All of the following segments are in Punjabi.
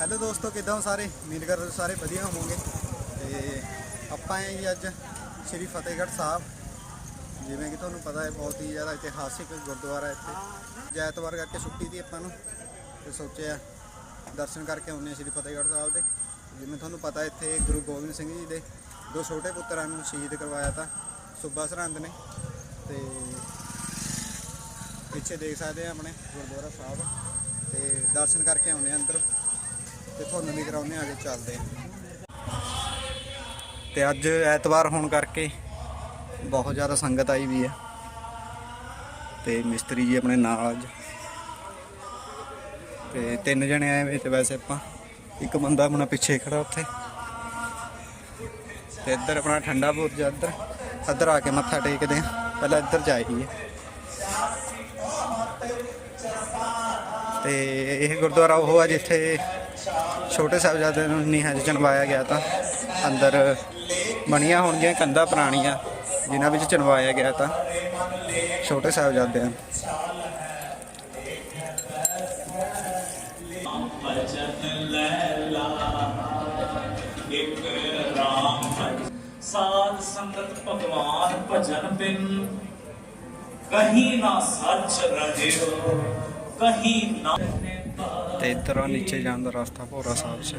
ਹੈਲੋ ਦੋਸਤੋ, ਕਿਦਾਂ ਹੋ ਸਾਰੇ? ਉਮੀਦ ਕਰਦਾ ਤੁਸੀਂ ਸਾਰੇ ਵਧੀਆ ਹੋਵੋਗੇ। ਤੇ ਆਪਾਂ ਆਏ ਜੀ ਅੱਜ ਸ੍ਰੀ ਫਤਿਹਗੜ੍ਹ ਸਾਹਿਬ। ਜਿਵੇਂ ਕਿ ਤੁਹਾਨੂੰ ਪਤਾ ਹੈ ਬਹੁਤ ਹੀ ਜ਼ਿਆਦਾ ਇਤਿਹਾਸਿਕ ਗੁਰਦੁਆਰਾ ਇੱਥੇ। ਜੇ ਐਤਵਾਰ ਕਰਕੇ ਛੁੱਟੀ ਦੀ ਆਪਾਂ ਨੂੰ। ਤੇ ਸੋਚਿਆ ਦਰਸ਼ਨ ਕਰਕੇ ਆਉਂਦੇ ਹਾਂ ਸ੍ਰੀ ਫਤਿਹਗੜ੍ਹ ਸਾਹਿਬ ਦੇ। ਜਿਵੇਂ ਤੁਹਾਨੂੰ ਪਤਾ ਇੱਥੇ ਗੁਰੂ ਗੋਬਿੰਦ ਸਿੰਘ ਜੀ ਦੇ ਦੋ ਛੋਟੇ ਪੁੱਤਰਾਂ ਨੂੰ ਸ਼ਹੀਦ ਕਰਵਾਇਆ ਤਾਂ ਸੁੱਬਾ ਸਰਹੰਦ ਨੇ। ਤੇ ਪਿੱਛੇ ਦੇਖ ਸਕਦੇ ਆ ਆਪਣੇ ਗੁਰਦੁਆਰਾ ਸਾਹਿਬ। ਤੇ ਦਰਸ਼ਨ ਕਰਕੇ ਆਉਂਦੇ ਆ ਅੰਦਰ। ਤੇ ਤੁਹਾਨੂੰ ਵੀ ਕਰਾਉਂਦੇ ਆ ਅੱਜ ਚੱਲਦੇ ਤੇ ਅੱਜ ਐਤਵਾਰ ਹੋਣ ਕਰਕੇ ਬਹੁਤ ਜ਼ਿਆਦਾ ਸੰਗਤ ਆਈ ਵੀ ਹੈ। ਤੇ ਮਿਸਤਰੀ ਜੀ ਆਪਣੇ ਨਾਲ ਅੱਜ। ਤੇ ਤਿੰਨ ਜਣੇ ਆਏ ਵੇ ਤੇ ਵੈਸੇ ਆਪਾਂ, ਇੱਕ ਬੰਦਾ ਆਪਣਾ ਪਿੱਛੇ ਖੜਾ ਉੱਥੇ। ਤੇ ਇੱਧਰ ਆਪਣਾ ਠੰਡਾ ਬੁਰਜ ਇੱਧਰ ਇੱਧਰ ਆ ਕੇ ਮੱਥਾ ਟੇਕਦੇ ਆ ਪਹਿਲਾਂ ਇੱਧਰ ਜਾਈਏ। ਤੇ ਇਹ ਗੁਰਦੁਆਰਾ ਉਹ ਆ ਜਿੱਥੇ ਛੋਟੇ ਸਾਹਿਬਜ਼ਾਦੇ ਨੂੰ ਨੀਹਾਂ 'ਚ ਚਣਵਾਇਆ ਗਿਆ ਤਾਂ ਅੰਦਰ ਬਣੀਆਂ ਹੋਣਗੀਆਂ ਕੰਧਾਂ ਪੁਰਾਣੀਆਂ, ਜਿਨ੍ਹਾਂ ਵਿੱਚ ਚਣਵਾਇਆ ਗਿਆ ਤਾਂ ਛੋਟੇ ਸਾਹਿਬਜ਼ਾਦਿਆਂ ਨੂੰ। ਸਾਧ ਸੰਗਤ ਭਗਵਾਨ ਭਜਨ ਬਿਨ ਕਹੀਂ ਨਾ ਸੱਚ ਰਹਿਓ ਕਹੀਂ ਨਾ ਤੇ ਇੱਧਰ ਨੀਚੇ ਜਾਣ ਦਾ ਰਸਤਾ ਭੋਰਾ ਸਾਹਿਬ 'ਚ।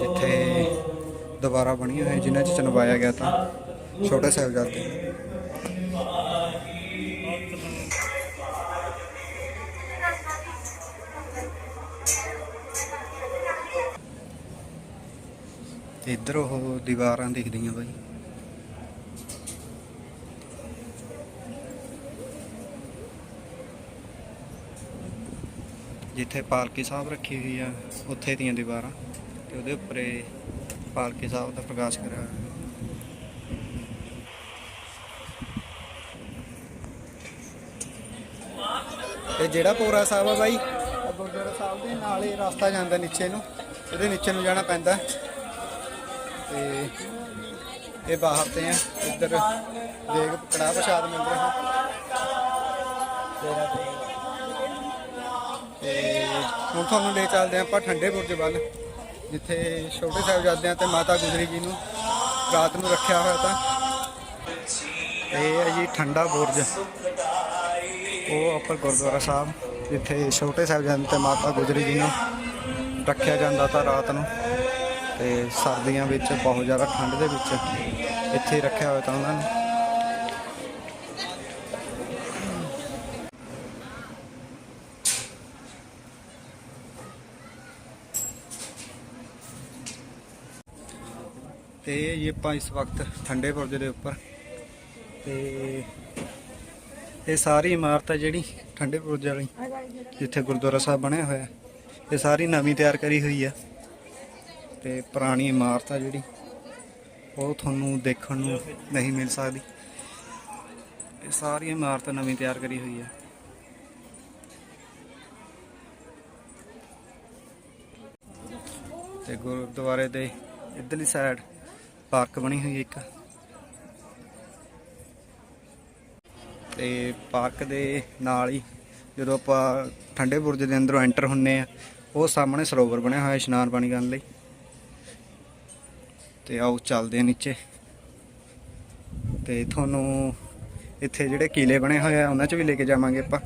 ਜਿੱਥੇ ਦੁਬਾਰਾ ਬਣੀ ਹੋਈ, ਜਿਨ੍ਹਾਂ 'ਚ ਚਣਵਾਇਆ ਗਿਆ ਤਾਂ ਛੋਟੇ ਸਾਹਿਬਜ਼ਾਦੇ। ਇੱਧਰ ਉਹ ਦੀਵਾਰਾਂ ਦਿਖਦੀਆਂ ਬਾਈ। ਜਿੱਥੇ ਪਾਲਕੀ ਸਾਹਿਬ ਰੱਖੀ ਹੋਈ ਆ, ਉੱਥੇ ਦੀਆਂ ਦੀਵਾਰਾਂ ਤੇ ਉਹਦੇ ਉੱਪਰ ਪਾਲਕੀ ਸਾਹਿਬ ਦਾ ਪ੍ਰਕਾਸ਼ ਕਰਿਆ ਹੋਇਆ। ਤੇ ਜਿਹੜਾ ਪੋਰਾ ਸਾਹਿਬ ਆ ਬਾਈ? ਗੁਰਦੁਆਰਾ ਸਾਹਿਬ ਦੇ ਨਾਲ ਹੀ ਰਸਤਾ ਜਾਂਦਾ ਨੀਚੇ ਨੂੰ, ਇਹਦੇ ਨੀਚੇ ਨੂੰ ਜਾਣਾ ਪੈਂਦਾ। ਤੇ ਇਹ ਬਾਹਰ ਤੇ ਆ, ਇੱਧਰ ਦੇਗ ਕੜਾਹ ਪ੍ਰਸ਼ਾਦ ਮਿਲ ਰਿਹਾ। ਤੇਰਾ ਹੁਣ ਤੁਹਾਨੂੰ ਲੈ ਚੱਲਦੇ ਹਾਂ ਆਪਾਂ ਠੰਡੇ ਬੁਰਜ ਵੱਲ, ਜਿੱਥੇ ਛੋਟੇ ਸਾਹਿਬਜ਼ਾਦਿਆਂ ਤੇ ਮਾਤਾ ਗੁਜਰੀ ਜੀ ਨੂੰ ਰਾਤ ਨੂੰ ਰੱਖਿਆ ਹੋਇਆ ਤਾਂ। ਇਹ ਹੈ ਜੀ ਠੰਡਾ ਬੁਰਜ। ਉਹ ਉੱਪਰ ਗੁਰਦੁਆਰਾ ਸਾਹਿਬ, ਜਿੱਥੇ ਛੋਟੇ ਸਾਹਿਬਜ਼ਾਦੇ ਤੇ ਮਾਤਾ ਗੁਜਰੀ ਜੀ ਨੂੰ ਰੱਖਿਆ ਜਾਂਦਾ ਤਾਂ ਰਾਤ ਨੂੰ। ਤੇ ਸਰਦੀਆਂ ਵਿੱਚ ਬਹੁਤ ਜ਼ਿਆਦਾ ਠੰਡ ਦੇ ਵਿੱਚ ਇੱਥੇ ਰੱਖਿਆ ਹੋਇਆ ਤਾਂ ਉਹਨਾਂ ਨੇ। ਤੇ ਇਹ ਆਪਾਂ ਇਸ ਵਕਤ ਠੰਡੇ ਬੁਰਜ ਦੇ ਉੱਪਰ ਤੇ ਇਹ ਸਾਰੀ ਇਮਾਰਤ ਹੈ ਜਿਹੜੀ ਠੰਡੇ ਬੁਰਜ ਵਾਲੀ, ਜਿੱਥੇ ਗੁਰਦੁਆਰਾ ਸਾਹਿਬ ਬਣਿਆ ਹੋਇਆ। ਇਹ ਸਾਰੀ ਨਵੀਂ ਤਿਆਰ ਕਰੀ ਹੋਈ ਆ ਤੇ ਪੁਰਾਣੀ ਇਮਾਰਤ ਆ ਜਿਹੜੀ, ਉਹ ਤੁਹਾਨੂੰ ਦੇਖਣ ਨੂੰ ਨਹੀਂ ਮਿਲ ਸਕਦੀ। ਇਹ ਸਾਰੀ ਇਮਾਰਤ ਨਵੀਂ ਤਿਆਰ ਕਰੀ ਹੋਈ ਆ। ਤੇ ਗੁਰਦੁਆਰੇ ਦੇ ਇਧਰਲੀ ਸਾਈਡ ਪਾਰਕ ਬਣੀ ਹੋਈ ਇੱਕ। ਤੇ ਪਾਰਕ ਦੇ ਨਾਲ ਹੀ ਜਦੋਂ ਆਪਾਂ ਠੰਡੇ ਬੁਰਜ ਦੇ ਅੰਦਰੋਂ ਐਂਟਰ ਹੁੰਨੇ ਆ, ਉਹ ਸਾਹਮਣੇ ਸਰੋਵਰ ਬਣਿਆ ਹੋਇਆ ਇਸ਼ਨਾਨ ਪਾਣੀ ਕਰਨ ਲਈ। ਤੇ ਆਓ ਚੱਲਦੇ ਆ ਨੀਚੇ। ਤੇ ਤੁਹਾਨੂੰ ਇੱਥੇ ਜਿਹੜੇ ਕੀਲੇ ਬਣੇ ਹੋਏ ਆ, ਉਹਨਾਂ 'ਚ ਵੀ ਲੈ ਕੇ ਜਾਵਾਂਗੇ ਆਪਾਂ।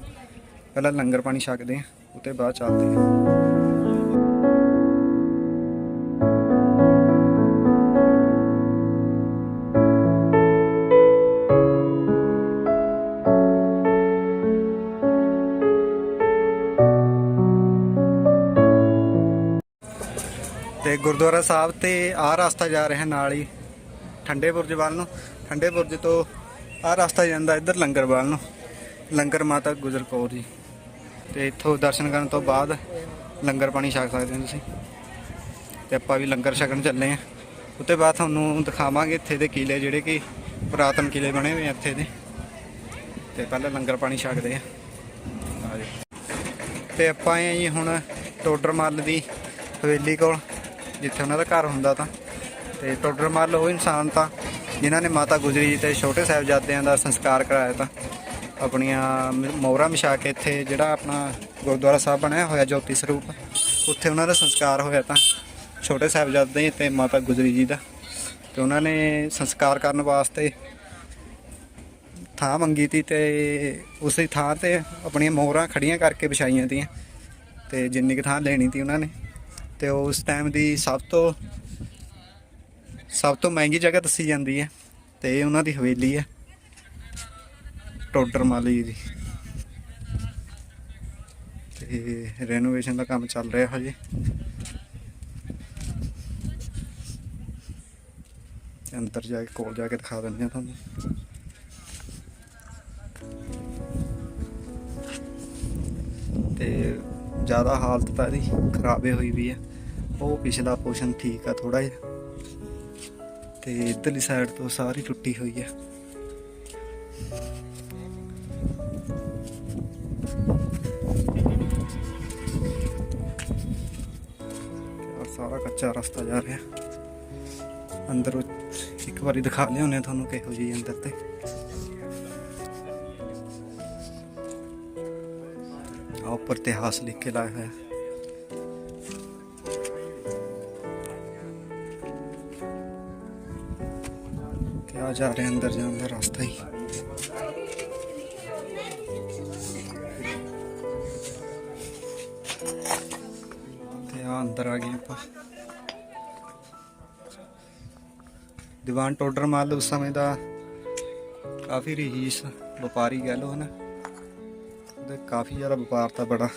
ਪਹਿਲਾਂ ਲੰਗਰ ਪਾਣੀ ਛਕਦੇ ਆ ਉਤੇ ਬਾਅਦ ਚੱਲਦੇ ਆ ਤੇ ਗੁਰਦੁਆਰਾ ਸਾਹਿਬ ਤੇ ਆਹ ਰਸਤਾ ਜਾ ਰਿਹਾ ਨਾਲ ਹੀ ਠੰਡੇ ਬੁਰਜ ਵੱਲ ਨੂੰ। ਠੰਡੇ ਬੁਰਜ ਤੋਂ ਆਹ ਰਸਤਾ ਜਾਂਦਾ ਇੱਧਰ ਲੰਗਰ ਵੱਲ ਨੂੰ। ਲੰਗਰ ਮਾਤਾ ਗੁਜਰ ਕੌਰ ਜੀ। ਤੇ ਇੱਥੋਂ ਦਰਸ਼ਨ ਕਰਨ ਤੋਂ ਬਾਅਦ ਲੰਗਰ ਪਾਣੀ ਛਕ ਸਕਦੇ ਹੋ ਤੁਸੀਂ। ਤੇ ਆਪਾਂ ਵੀ ਲੰਗਰ ਛਕਣ ਚੱਲੇ ਆ ਉੱਤੇ ਬਾਅਦ ਤੁਹਾਨੂੰ ਦਿਖਾਵਾਂਗੇ ਇੱਥੇ ਦੇ ਕਿਲੇ ਜਿਹੜੇ ਕਿ ਪੁਰਾਤਨ ਕਿਲੇ ਬਣੇ ਹੋਏ ਆ ਇੱਥੇ ਦੇ। ਤੇ ਪਹਿਲਾਂ ਲੰਗਰ ਪਾਣੀ ਛਕਦੇ ਆ ਆ ਤੇ ਆਪਾਂ ਆਏ ਜੀ ਹੁਣ ਟੋਡਰ ਮੱਲ ਦੀ ਹਵੇਲੀ ਕੋਲ। ਜਿੱਥੇ ਉਹਨਾਂ ਦਾ ਘਰ ਹੁੰਦਾ ਤਾਂ। ਤੇ ਟੋਡਰ ਮੱਲ, ਉਹ ਇਨਸਾਨ ਤਾਂ, ਜਿਨ੍ਹਾਂ ਨੇ ਮਾਤਾ ਗੁਜਰੀ ਜੀ ਤੇ ਛੋਟੇ ਸਾਹਿਬਜ਼ਾਦਿਆਂ ਦਾ ਸੰਸਕਾਰ ਕਰਾਇਆ ਤਾਂ, ਆਪਣੀਆਂ ਮ- ਮੋਹਰਾਂ ਵਿਛਾ ਕੇ ਇੱਥੇ ਜਿਹੜਾ ਆਪਣਾ ਗੁਰਦੁਆਰਾ ਸਾਹਿਬ ਬਣਿਆ ਹੋਇਆ ਜੋਤੀ ਸਰੂਪ, ਉੱਥੇ ਉਹਨਾਂ ਦਾ ਸੰਸਕਾਰ ਹੋਇਆ ਤਾਂ, ਛੋਟੇ ਸਾਹਿਬਜ਼ਾਦੇ ਤੇ ਮਾਤਾ ਗੁਜਰੀ ਜੀ ਦਾ। ਤੇ ਉਹਨਾਂ ਨੇ ਸੰਸਕਾਰ ਕਰਨ ਵਾਸਤੇ ਥਾਂ ਮੰਗੀ ਤੀ ਤੇ ਉਸੇ ਥਾਂ ਤੇ ਆਪਣੀਆਂ ਮੋਹਰਾਂ ਖੜੀਆਂ ਕਰਕੇ ਵਿਛਾਈਆਂ ਤੀਆਂ। ਤੇ ਜਿੰਨੀ ਕੁ ਥਾਂ ਲੈਣੀ ਤੀ ਉਹਨਾਂ ਨੇ ਤੇ ਉਸ ਟਾਈਮ ਦੀ ਸਭ ਤੋਂ ਸਭ ਤੋਂ ਮਹਿੰਗੀ ਜਗ੍ਹਾ ਦੱਸੀ ਜਾਂਦੀ ਹੈ ਤੇ ਇਹ ਉਹਨਾਂ ਦੀ ਹਵੇਲੀ ਹੈ, ਟੋਡਰ ਮਾਲੀ ਦੀ। ਤੇ ਰੈਨੋਵੇਸ਼ਨ ਦਾ ਕੰਮ ਚੱਲ ਰਿਹਾ ਹਜੇ। ਅੰਦਰ ਜਾ ਕੇ, ਕੋਲ ਜਾ ਕੇ ਦਿਖਾ ਦਿੰਦੇ ਆ ਤੁਹਾਨੂੰ। ਜ਼ਿਆਦਾ ਹਾਲਤ ਤਾਂ ਇਹਦੀ ਖਰਾਬੇ ਹੋਈ ਵੀ ਹੈ ਉਹ ਪਿਛਲਾ ਪੋਰਸ਼ਨ ਠੀਕ ਆ ਥੋੜਾ ਜਿਹਾ। ਤੇ ਇਧਰਲੀ ਸਾਈਡ ਤੋਂ ਸਾਰੀ ਟੁੱਟੀ ਹੋਈ ਹੈ ਸਾਰਾ ਕੱਚਾ ਰਸਤਾ ਜਾ ਰਿਹਾ। ਅੰਦਰ ਇੱਕ ਵਾਰੀ ਦਿਖਾ ਲਿਆਉਂਦੇ ਆ ਤੁਹਾਨੂੰ ਕਿਹੋ ਜਿਹੀ ਅੰਦਰ ਤੇ। ਉੱਪਰ ਇਤਿਹਾਸ ਲਿਖ ਕੇ ਲਾਇਆ ਹੋਇਆ। ਤੇ ਆ ਜਾ ਰਹੇ ਅੰਦਰ ਜਾਣ ਦਾ ਰਸਤਾ ਹੀ। ਤੇ ਆ ਅੰਦਰ ਆ ਗਏ ਆਪਾਂ। ਦੀਵਾਨ ਟੋਡਰ ਮਾਲ ਉਸ ਸਮੇਂ ਦਾ ਕਾਫੀ ਰਹੀਸ ਵਪਾਰੀ ਕਹਿ ਲੋ ਹਨਾ। ਉਹਦੇ ਕਾਫੀ ਜ਼ਿਆਦਾ ਵਪਾਰ ਤਾਂ ਬੜਾ।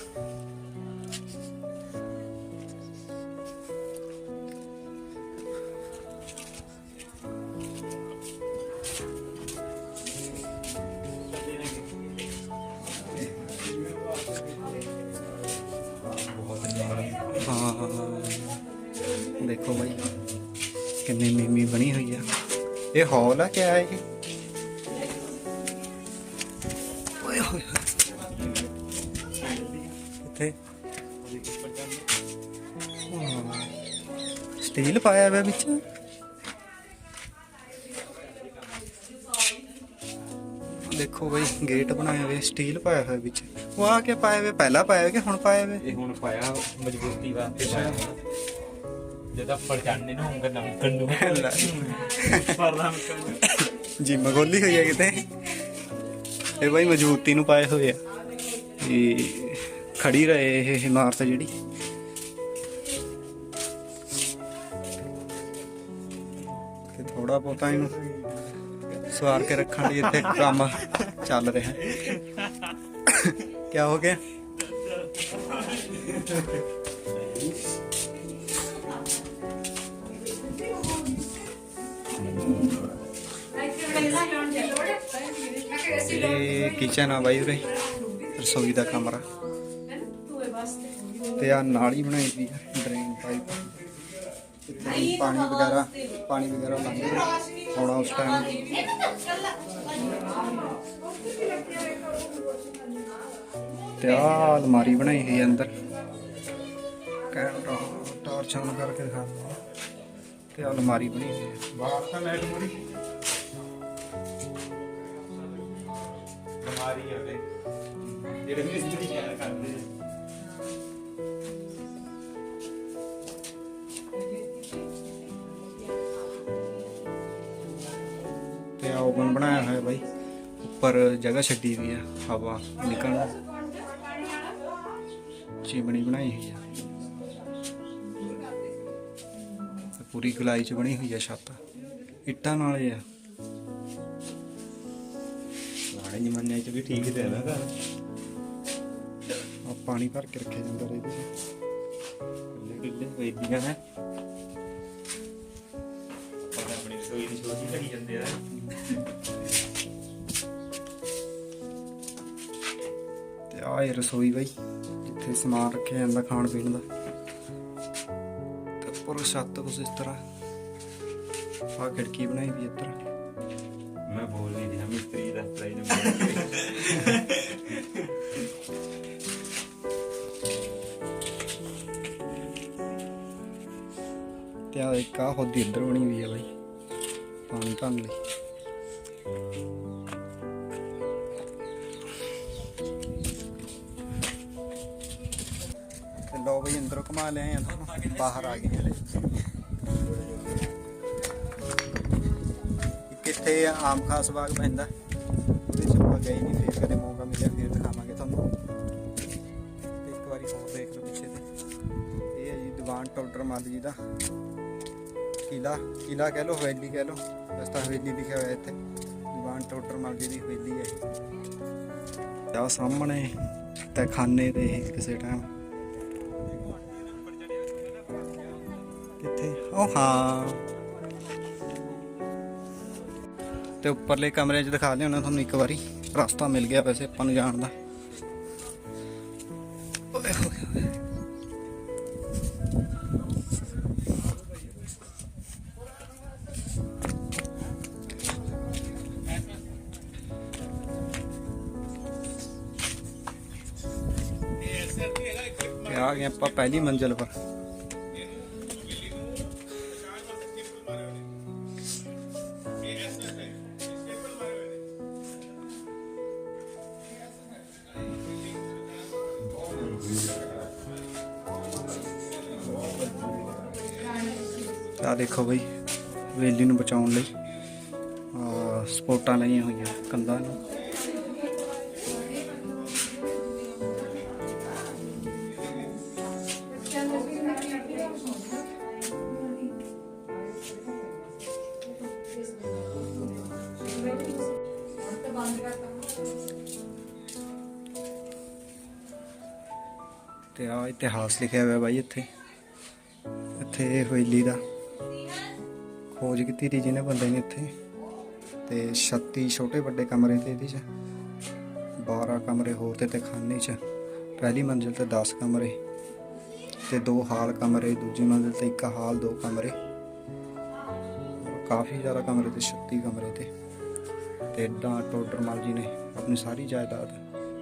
ਹਾਂ। ਦੇਖੋ ਬਾਈ, ਕਿੰਨੀ ਮੀਮੀ ਬਣੀ ਹੋਈ ਆ। ਇਹ ਹੌਲ ਆ, ਕਿਆ ਹੈ ਇਹ? ਸਟੀਲ ਪਾਇਆ ਹੋਇਆ ਵਿੱਚ। ਦੇਖੋ ਬਈ ਗੇਟ ਬਣਾਇਆ ਹੋਇਆ ਸਟੀਲ ਪਾਇਆ ਹੋਇਆ ਵਿੱਚ। ਉਹ ਆ ਕੇ ਪਾਇਆ ਹੋਇਆ ਪਹਿਲਾਂ ਪਾਇਆ ਹੋਇਆ ਕਿ ਹੁਣ ਪਾਇਆ ਹੋਇਆ? ਇਹ ਹੁਣ ਪਾਇਆ ਮਜ਼ਬੂਤੀ ਵਾਸਤੇ ਪਾਇਆ ਜਦ ਆਪਾਂ ਚੜਨੇ ਨੂੰ ਹੋਊਗਾ ਨਵੀਂ ਕੰਨੂ ਪਰਲਾ ਜੀ ਮਗੋਲੀ ਹੋਈ ਹੈ ਕਿਤੇ। ਇਹ ਬਾਈ ਮਜ਼ਬੂਤੀ ਨੂੰ ਪਾਏ ਹੋਏ ਆ। ਇਹ ਖੜੀ ਰਹੇ ਇਹ ਇਮਾਰਤ ਜਿਹੜੀ। ਥੋੜਾ ਬਹੁਤਾ ਇਹਨੂੰ ਸਵਾਰ ਕੇ ਰੱਖਣ ਲਈ ਇੱਥੇ ਕੰਮ ਚੱਲ ਰਿਹਾ। ਕੀ ਹੋ ਗਿਆ? ਇਹ ਕਿਚਨ ਆ ਬਾਈ ਉਰੇ, ਰਸੋਈ ਦਾ ਕਮਰਾ। ਤੇ ਆ ਹੀ ਬਣਾਈ ਵੀ ਡਰੇਨ ਪਾਈਪ ਪਾਣੀ ਵਗੈਰਾ ਪਾਣੀ ਵਗੈਰਾ ਲੰਘਦਾ ਹੋਣਾ ਉਸ ਟਾਈਮ ਤੇ ਆ ਅਲਮਾਰੀ ਬਣਾਈ ਹੋਈ ਹੈ ਅੰਦਰ। ਕੈਮਰਾ ਟਾਰਚ ਆਨ ਕਰਕੇ ਦਿਖਾ ਦਿੰਦਾ। ਤੇ ਆਹ ਅਲਮਾਰੀ ਬਣੀ ਹੋਈ ਹੈ ਬਾਹਰ ਤਾਂ ਲਾਈਟ ਮਰੀ ਬਿਮਾਰੀ ਆ ਜਿਹੜੇ ਮਿਸਤਰੀ ਕਿਆ ਕਰਦੇ ਤੇ ਓਵਨ ਬਣਾਇਆ ਹੋਇਆ ਬਾਈ। ਉੱਪਰ ਜਗ੍ਹਾ ਛੱਡੀ ਹੋਈ ਆ ਹਵਾ ਨਿਕਲਣ। ਚਿਮਣੀ ਬਣਾਈ ਹੋਈ ਆ। ਤੇ ਪੂਰੀ ਗਲਾਈ ਚ ਬਣੀ ਹੋਈ ਆ ਛੱਤ। ਇੱਟਾਂ ਨਾਲ ਆ। ਪੁਰਾਣੇ ਜ਼ਮਾਨੇ 'ਚ ਵੀ ਠੀਕ ਤੇ ਨਾ ਘਰ। ਆ ਪਾਣੀ ਭਰ ਕੇ ਰੱਖਿਆ ਜਾਂਦਾ ਇਹਦੇ ਚ ਕਿੱਲੇ ਕਿੱਲੇ ਵੇਦੀਆਂ ਹੈ ਪਰ ਆਪਣੀ ਰਸੋਈ ਦੀ ਛੋਟੀ ਲੱਗੀ ਜਾਂਦੇ ਆ। ਤੇ ਆ ਇਹ ਰਸੋਈ ਬਾਈ ਜਿੱਥੇ ਸਮਾਨ ਰੱਖਿਆ ਜਾਂਦਾ ਖਾਣ ਪੀਣ ਦਾ। ਤੇ ਉੱਪਰ ਛੱਤ ਕੁਛ ਇਸ ਤਰ੍ਹਾਂ। ਆ ਖਿੜਕੀ ਬਣਾਈ ਵੀ ਇੱਧਰ। ਮੈਂ ਬੋਲ ਨਹੀਂ ਰਿਹਾ ਮਿਸਤਰੀ ਦਾ ਸਲਾਈ ਨੇ ਤੇ ਆ ਇੱਕ ਆ ਹੋਦੀ ਇੱਧਰ ਬਣੀ ਹੋਈ ਹੈ ਬਾਈ ਪਾਣੀ ਭਰਨ ਲਈ। ਤੇ ਲੋ ਬਈ ਅੰਦਰੋਂ ਘੁਮਾ ਲਿਆਏ ਆ ਤੁਹਾਨੂੰ, ਬਾਹਰ ਕਿੱਥੇ ਆਮ ਖਾਸ ਬਾਗ ਪੈਂਦਾ? ਉਹਦੇ ਚ ਆਪਾਂ ਗਏ ਨਹੀਂ ਫੇਰ ਕਦੇ ਮੌਕਾ ਮਿਲਿਆ, ਫੇਰ ਦਿਖਾਵਾਂਗੇ ਤੁਹਾਨੂੰ। ਤੇ ਇੱਕ ਵਾਰੀ ਹੋਰ ਦੇਖ ਲਓ ਪਿੱਛੇ ਤੇ। ਇਹ ਹੈ ਜੀ ਦੀਵਾਨ ਟੋਡਰ ਮੱਲ ਜੀ ਦਾ। ਕਿਲਾ ਕਿਲਾ ਕਹਿ ਲਓ, ਹਵੇਲੀ ਕਹਿ ਲਓ। ਬਸ ਤਾਂ ਹਵੇਲੀ ਲਿਖਿਆ ਹੋਇਆ ਇੱਥੇ। ਦੀਵਾਨ ਟੋਡਰ ਮੱਲ ਜੀ ਦੀ ਹਵੇਲੀ ਹੈ। ਆ ਸਾਹਮਣੇ ਤੇ ਖਾਨੇ ਦੇ ਕਿਸੇ ਟਾਈਮ। ਕਿੱਥੇ ਹਾਂ ਤੇ ਉੱਪਰਲੇ ਕਮਰੇ 'ਚ ਦਿਖਾ ਲਿਆ ਤੁਹਾਨੂੰ ਇੱਕ ਵਾਰੀ। ਰਸਤਾ ਮਿਲ ਗਿਆ ਵੈਸੇ ਆਪਾਂ ਨੂੰ ਜਾਣ ਦਾ। ਆ ਗਏ ਆਪਾਂ ਪਹਿਲੀ ਮੰਜ਼ਲ ਪਰ। ਆ ਦੇਖੋ ਬਈ, ਵੇਲੀ ਨੂੰ ਬਚਾਉਣ ਲਈ ਸਪੋਰਟਾਂ ਲਈਆਂ ਹੋਈਆਂ ਕੰਧਾਂ ਨੂੰ। ਤੇ ਆ ਇਤਿਹਾਸ ਲਿਖਿਆ ਹੋਇਆ ਬਾਈ ਇੱਥੇ ਇੱਥੇ ਹਵੇਲੀ ਦਾ। ਖੋਜ ਕੀਤੀ ਤੀ ਜਿਹਨੇ ਬੰਦੇ ਨੇ ਇੱਥੇ ਤੇ 36 ਛੋਟੇ ਵੱਡੇ ਕਮਰੇ ਤੇ ਇਹਦੇ ਚ 12 ਕਮਰੇ ਹੋਰ ਤੇ ਤੇ ਖਾਨੇ ਚ। ਪਹਿਲੀ ਮੰਜ਼ਿਲ ਤੇ 10 ਕਮਰੇ, ਤੇ ਦੋ ਹਾਲ ਕਮਰੇ, ਦੂਜੀ ਮੰਜ਼ਿਲ ਤੇ ਇੱਕ ਹਾਲ, ਦੋ ਕਮਰੇ। ਕਾਫੀ ਜ਼ਿਆਦਾ ਕਮਰੇ ਤੇ 36 ਕਮਰੇ ਤੇ। ਤੇ ਏਦਾਂ ਟੋਡਰ ਮਲ ਜੀ ਨੇ ਆਪਣੀ ਸਾਰੀ ਜਾਇਦਾਦ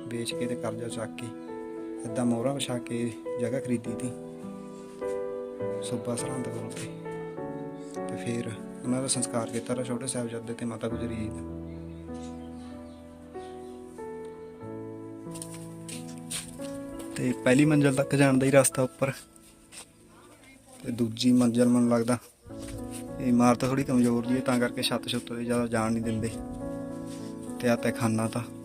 ਵੇਚ ਕੇ ਤੇ ਕਰਜ਼ਾ ਚੱਕ ਕੇ ਏਦਾਂ ਮੋਹਰਾਂ ਵਿਛਾ ਕੇ ਜਗ੍ਹਾ ਖਰੀਦੀ ਤੀ। ਸੂਬਾ ਸਰਹੰਦ ਕੋਲ ਤੇ ਤੇ ਫਿਰ ਉਹਨਾਂ ਦਾ ਸੰਸਕਾਰ ਕੀਤਾ ਰ ਛੋਟੇ ਸਾਹਿਬਜ਼ਾਦੇ ਤੇ ਮਾਤਾ ਗੁਜਰੀ ਜੀ ਦਾ। ਤੇ ਪਹਿਲੀ ਮੰਜ਼ਲ ਤੱਕ ਜਾਣ ਦਾ ਹੀ ਰਸਤਾ ਉੱਪਰ। ਤੇ ਦੂਜੀ ਮੰਜ਼ਲ ਮੈਨੂੰ ਲੱਗਦਾ ਇਹ ਇਮਾਰਤ ਥੋੜੀ ਕਮਜ਼ੋਰ ਜੀ ਹੈ, ਤਾਂ ਕਰਕੇ ਛੱਤ ਛੁੱਤ ਤੇ ਜ਼ਿਆਦਾ ਜਾਣ ਨਹੀਂ ਦਿੰਦੇ। ਤੇ ਆ ਤੇ ਖਾਨਾ ਤਾਂ।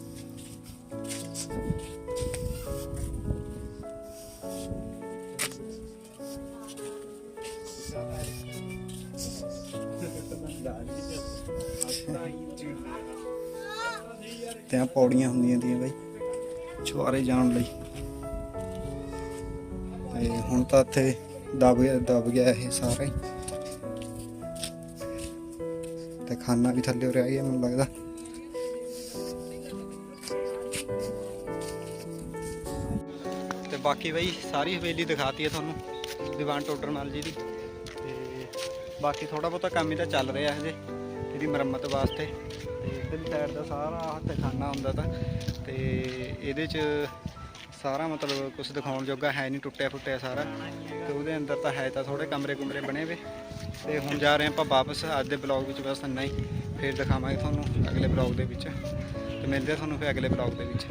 ਤੇ ਆ ਪੌੜੀਆਂ ਹੁੰਦੀਆਂ ਦੀਆਂ ਬਾਈ ਛੁਆਰੇ ਜਾਣ ਲਈ। ਤੇ ਹੁਣ ਤਾਂ ਇੱਥੇ ਦਬ ਗਿਆ ਦਬ ਗਿਆ ਇਹ ਸਾਰਾ ਹੀ। ਤੇ ਖਾਨਾ ਵੀ ਥੱਲੇ ਹੋ ਗਿਆ ਮੈਨੂੰ ਲੱਗਦਾ। ਤੇ ਬਾਕੀ ਬਈ, ਸਾਰੀ ਹਵੇਲੀ ਦਿਖਾਤੀ ਹੈ ਤੁਹਾਨੂੰ, ਦੀਵਾਨ ਟੋਡਰ ਨਾਲ ਜੀ ਦੀ। ਤੇ ਬਾਕੀ ਥੋੜਾ ਬਹੁਤਾ ਕੰਮ ਹੀ ਤਾਂ ਚੱਲ ਰਿਹਾ ਹਜੇ ਇਹਦੀ ਮੁਰੰਮਤ ਵਾਸਤੇ। ਤੇ ਇਧਰਲੀ ਸਾਈਡ ਦਾ ਸਾਰਾ ਹੱਥ ਖਾਨਾ ਹੁੰਦਾ ਤਾਂ। ਤੇ ਇਹਦੇ 'ਚ ਸਾਰਾ ਮਤਲਬ ਕੁਝ ਦਿਖਾਉਣ ਜੋਗਾ ਹੈ ਨਹੀਂ ਟੁੱਟਿਆ ਫੁੱਟਿਆ ਸਾਰਾ। ਤੇ ਉਹਦੇ ਅੰਦਰ ਤਾਂ ਹੈ ਤਾਂ ਥੋੜੇ ਕਮਰੇ ਕੁਮਰੇ ਬਣੇ ਵੇ। ਤੇ ਹੁਣ ਜਾ ਰਹੇ ਆਪਾਂ ਵਾਪਸ। ਅੱਜ ਦੇ ਬਲੌਗ ਵਿੱਚ ਬਸ ਇੰਨਾ ਹੀ। ਫਿਰ ਦਿਖਾਵਾਂਗੇ ਤੁਹਾਨੂੰ ਅਗਲੇ ਬਲੌਗ ਦੇ ਵਿੱਚ। ਤੇ ਮਿਲਦੇ ਆ ਤੁਹਾਨੂੰ ਫਿਰ ਅਗਲੇ ਬਲੌਗ ਦੇ ਵਿੱਚ।